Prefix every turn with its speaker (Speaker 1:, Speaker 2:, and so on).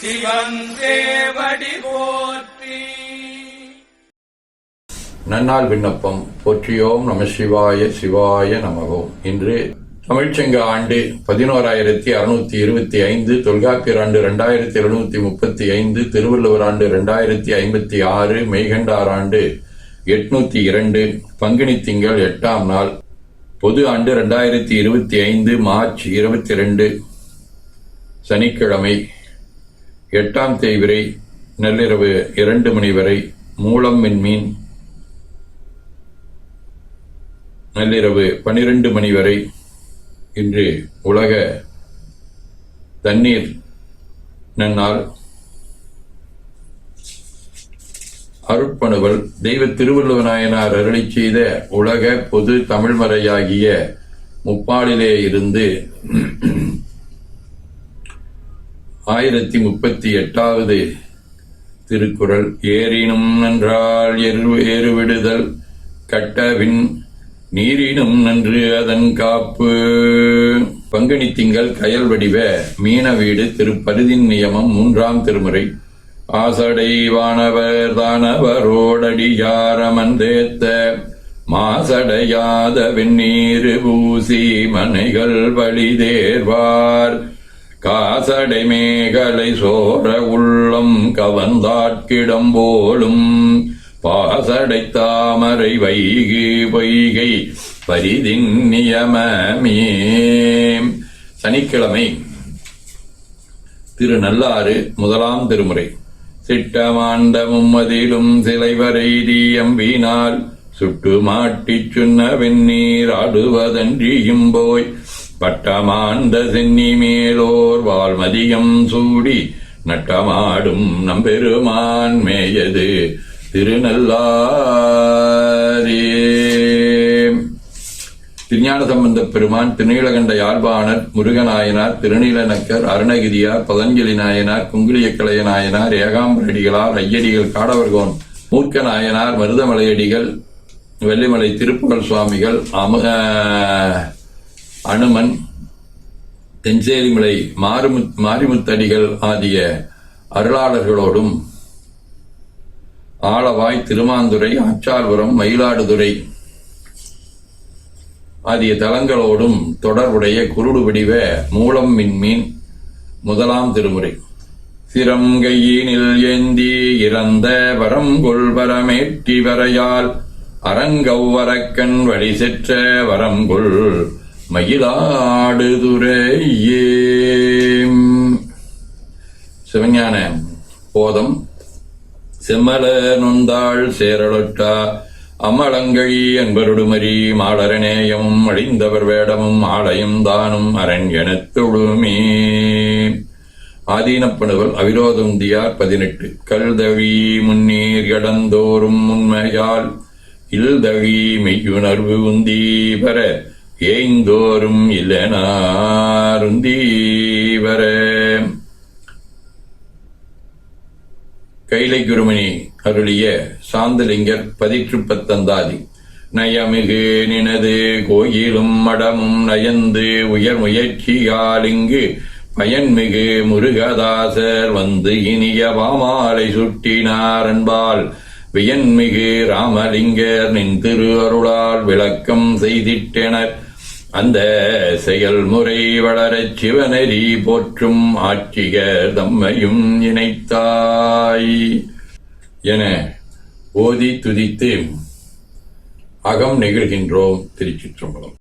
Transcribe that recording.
Speaker 1: சிவன் போற்றி.
Speaker 2: நன்னால் விண்ணப்பம். போற்றியோம் நம சிவாய சிவாய நமகோம் இன்று தமிழ்ச்சங்க ஆண்டு பதினோராயிரத்தி அறுநூத்தி இருபத்தி ஐந்து தொல்காப்பியர் ஆண்டு இரண்டாயிரத்தி எழுநூத்தி முப்பத்தி ஐந்து திருவள்ளுவர் ஆண்டு இரண்டாயிரத்தி ஐம்பத்தி ஆறு மெய்கண்டார் ஆண்டு எட்நூத்தி இரண்டு பங்குனி திங்கள் எட்டாம் நாள் பொது ஆண்டு இரண்டாயிரத்தி இருபத்தி ஐந்து மார்ச் இருபத்தி ரெண்டு சனிக்கிழமை எட்டாம் தேய்விரை நள்ளிரவு இரண்டு மணி வரை மூலம் மின்மீன் நள்ளிரவு பனிரெண்டு மணி வரை இன்று உலக தண்ணீர் நன்னால் அருட்பணுவல் தெய்வ திருவள்ளுவநாயனார் அருளி செய்த உலக பொது தமிழ்மறையாகிய முப்பாலிலே இருந்து ஆயிரத்தி முப்பத்தி எட்டாவது திருக்குறள் ஏறினும் நன்றால் எரு ஏறுவிடுதல் கட்டவின் நீரினும் நன்று அதன் காப்பு பங்குனி திங்கள் கயல் வடிவ மீன வீடு திருப்பருதின் நியமம் மூன்றாம் திருமுறை. ஆசடை வானவர் தானவரோடடியாரமந்தேத்த மாசடையாத வெந்நீர் பூசி மனைகள் வழிதேர்வார். காசடை மேகலை சோர உள்ளம் கவர்ந்தாட்கிடம் போலும் பாசடை தாமரை வைகு வைகை பரிதின் நியமமே. சனிக்கிழமை திரு நல்லாறு முதலாம் திருமுறை. சிட்டமாண்ட மும்மதிலும் சிலைவரை தீயம்பினால் சுட்டு மாட்டிச் சுன்ன வெந்நீர் ஆடுவதன்றியும் போய் பட்டமாந்த சென்னி மேலோர் வால்மதியம் சூடி நட்டமாடும் நம்பெருமான் மேயது திருநல்லாரே திருஞான சம்பந்த பெருமான் திருநீலகண்ட யாழ்பாணர் முருகநாயனார் திருநீலநக்கர் அருணகிரியார் பதஞ்சலி நாயனார் குங்குளியக்கலைய நாயனார் ஏகாம்பரடிகளார் ஐயடிகள் காடவர்கோன் மூர்க்க நாயனார் மருதமலையடிகள் வெள்ளிமலை திருப்புகழ் சுவாமிகள் அம அனுமன் தென்சேரிமலை மாறுமு மாரிமுத்தடிகள் ஆகிய அருளாளர்களோடும் ஆளவாய் திருமாந்துறை ஆச்சார்புரம் மயிலாடுதுறை ஆகிய தலங்களோடும் தொடர்புடைய குருடு வடிவ மூலம் மின்மீன் முதலாம் திருமுறை. சிரங்கையினில் ஏந்தி இறந்த வரம் கொள்வரமேற்றி வரையால் அரங்கௌவரக்கண் வழி செற்ற வரங்குள் மயிலாடுதுறையே. சிவஞான போதம். செம்மல நொந்தாள் சேரலொட்டா அம்மலங்கழி அன்பருடுமரி மாடரநேயமும் அழிந்தவர் வேடமும் ஆலயம் தானும் அரண் எனத் தொழுமே. ஆதீனப்பணுவல் அவிரோதந்தியார் பதினெட்டு. கல்தழி முன்னீர் கடந்தோறும் உண்மையால். இல்தழி மெய்யுணர்வு உந்தி பெற ஏய்ந்தோறும் இல்லனாருந்தி வர கைலை குருமணி அருளிய சாந்தலிங்கர் பதிற்று பத்தந்தாதி நயமிகு நினது கோயிலும் மடமும் நயந்து உயர் முயற்சியால் இங்கு பயன்மிகு முருகதாசர் வந்து இனிய பாமாலை சுட்டினார் அன்பால் வியன்மிகு ராமலிங்கர் நின் திரு அருளால் விளக்கம் செய்திட்டனர். அந்த செயல்முறை வளரச் சிவநெறி போற்றும் ஆட்சிகர் தம்மையும் இணைத்தாய். என ஓதி துதித்து அகம் நெகிழ்கின்றோம் திருச்சிற்றம்பலம்.